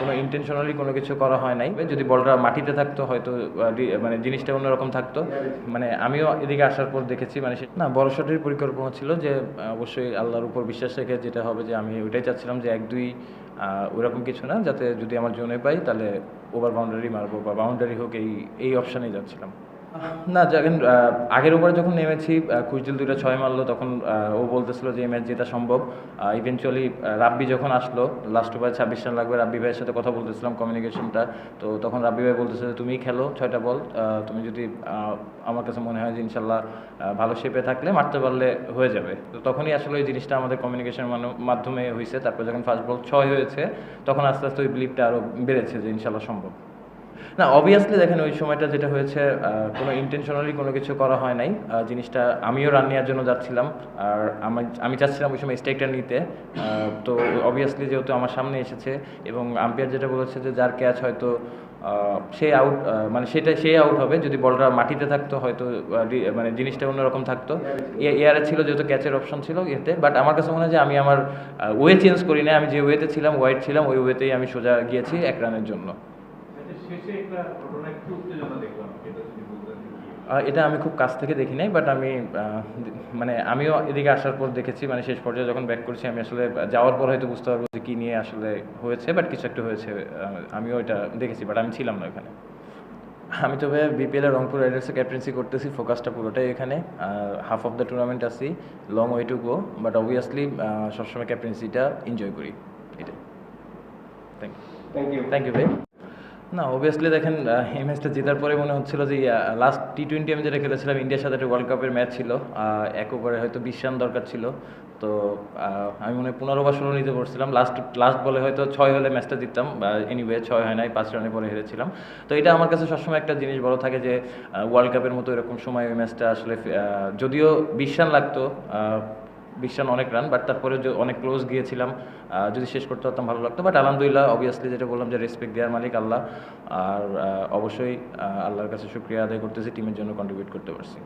কোনো ইন্টেনশনালি কোনো কিছু করা হয় নাই। যদি বলটা মাটিতে থাকতো, হয়তো মানে জিনিসটা অন্যরকম থাকতো। মানে আমিও এদিকে আসার পর দেখেছি মানে না বড় শটের পরিকল্পনা ছিল যে অবশ্যই আল্লাহর উপর বিশ্বাস রেখে যেটা হবে যে, আমি ওইটাই চাচ্ছিলাম যে, এক, দুই ওরকম কিছু না, যাতে যদি আমার জোনে পাই, তাহলে ওভার বাউন্ডারি মারবো বা বাউন্ডারি হোক, এই এই অপশানেই যাচ্ছিলাম। না, যখন আগের ওভারে যখন নেমেছি কুচদিল দুইটা ছয় মারলো, তখন ও বলতেছিল যে এই ম্যাচ জেতা সম্ভব। ইভেনচুয়ালি রাব্বি যখন আসলো লাস্ট ওভারে ছাব্বিশ রান লাগবে, রাব্বি ভাইয়ের সাথে কথা বলতেছিলাম কমিউনিকেশনটা তো তখন রাব্বি ভাই বলতেছে যে, তুমিই খেলো ছয়টা বল তুমি যদি আমার কাছে মনে হয় যে ইনশাল্লাহ ভালো শেপে থাকলে মারতে পারলে হয়ে যাবে। তো তখনই আসলে ওই জিনিসটা আমাদের কমিউনিকেশনের মাধ্যমে হয়েছে তারপর যখন ফার্স্ট বল ছয় হয়েছে, তখন আস্তে আস্তে ওই বিলিভটা আরও বেড়েছে যে ইনশাল্লাহ সম্ভব। না অবভিয়াসলি দেখেন, ওই সময়টা যেটা হয়েছে কোনো ইন্টেনশনালি কোনো কিছু করা হয় নাই। জিনিসটা আমিও রান নেওয়ার জন্য যাচ্ছিলাম। আর আমি আমি চাচ্ছিলাম ওই সময় স্টেকটা নিতে। তো অবভিয়াসলি যেহেতু আমার সামনে এসেছে এবং আম্পায়ার যেটা বলেছে যে যার ক্যাচ হয়তো সে আউট মানে সেটা, সে আউট হবে। যদি বলটা মাটিতে থাকতো, হয়তো মানে জিনিসটা অন্যরকম থাকতো। এয়ারে ছিল যেহেতু ক্যাচের অপশন ছিল এতে। বাট আমার কাছে মনে হয় যে আমি আমার ওয়ে চেঞ্জ করি না আমি যে ওয়েতে ছিলাম ওয়াইড ছিলাম, ওই ওয়েতেই আমি সোজা গিয়েছি এক রানের জন্য। এটা এটা আমি খুব কাছ থেকে দেখি নাই বাট আমি মানে আমিও এদিকে আসার পর দেখেছি মানে শেষ পর্যায়ে যখন ব্যাক করছি আমি আসলে যাওয়ার পর হয়তো বুঝতে পারব যে কী নিয়ে আসলে হয়েছে বাট কিছু একটা হয়েছে আমিও এটা দেখেছি বাট আমি ছিলাম না এখানে আমি তবে বিপিএল রংপুর রাইডার্সে ক্যাপ্টেন্সি করতেছি ফোকাসটা পুরোটাই এখানে হাফ অফ দ্য টুর্নামেন্ট আছি long way to go but obviously সবসময় ক্যাপ্টেন্সিটা এনজয় করি you thank you thank you ভাই না অবভিয়াসলি দেখেন এই ম্যাচটা জেতার পরে মনে হচ্ছিল যে লাস্ট টি টোয়েন্টি আমি যেটা খেলেছিলাম, ইন্ডিয়ার সাথে একটা ওয়ার্ল্ড কাপের ম্যাচ ছিল এক ওভারে হয়তো বিশ রান দরকার ছিল। তো আমি মনে হয় পনেরো বা নিতে পড়ছিলাম লাস্ট লাস্ট বলে হয়তো ছয় হলে ম্যাচটা জিততাম এনিওয়ে ছয় হয় নাই, পাঁচ রানে পরে হেরেছিলাম। তো এটা আমার কাছে সবসময় একটা জিনিস বড় থাকে যে ওয়ার্ল্ড কাপের মতো এরকম সময় ওই ম্যাচটা আসলে যদিও বিশ রান লাগতো বিশ রান অনেক রান বাট তারপরে অনেক ক্লোজ গিয়েছিলাম যদি শেষ করতে পারতাম ভালো লাগতো বাট আলহামদুলিল্লাহ অবভিয়াসলি যেটা বললাম যে রেসপেক্ট দেওয়ার মালিক আল্লাহ, আর অবশ্যই আল্লাহর কাছে শুক্রিয়া আদায় করতেছি টিমের জন্য কন্ট্রিবিউট করতে পারছি।